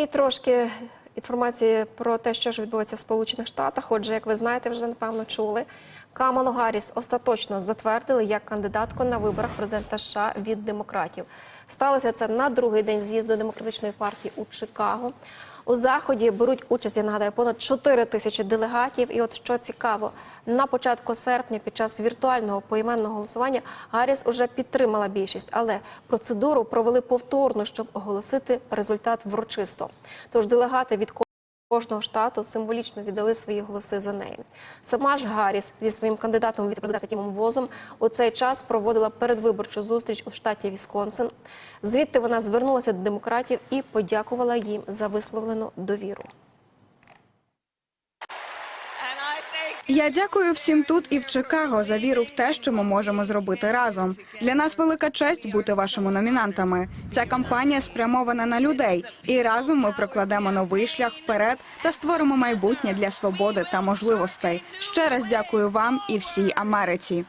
І трошки інформації про те, що ж відбувається в Сполучених Штатах. Отже, як ви знаєте, вже напевно чули. Камалу Гарріс остаточно затвердили як кандидатку на виборах президента США від демократів. Сталося це на другий день з'їзду демократичної партії у Чикаго. У заході беруть участь, я нагадаю, понад 4 тисячі делегатів. І от що цікаво, на початку серпня, під час віртуального поіменного голосування, Гарріс уже підтримала більшість, але процедуру провели повторно, щоб оголосити результат врочисто. Тож делегати від кожного штату символічно віддали свої голоси за неї. Сама ж Гарріс зі своїм кандидатом віце-президента Тімом Возом у цей час проводила передвиборчу зустріч у штаті Вісконсин. Звідти вона звернулася до демократів і подякувала їм за висловлену довіру. Я дякую всім тут і в Чикаго за віру в те, що ми можемо зробити разом. Для нас велика честь бути вашими номінантами. Ця кампанія спрямована на людей, і разом ми прокладемо новий шлях вперед та створимо майбутнє для свободи та можливостей. Ще раз дякую вам і всій Америці.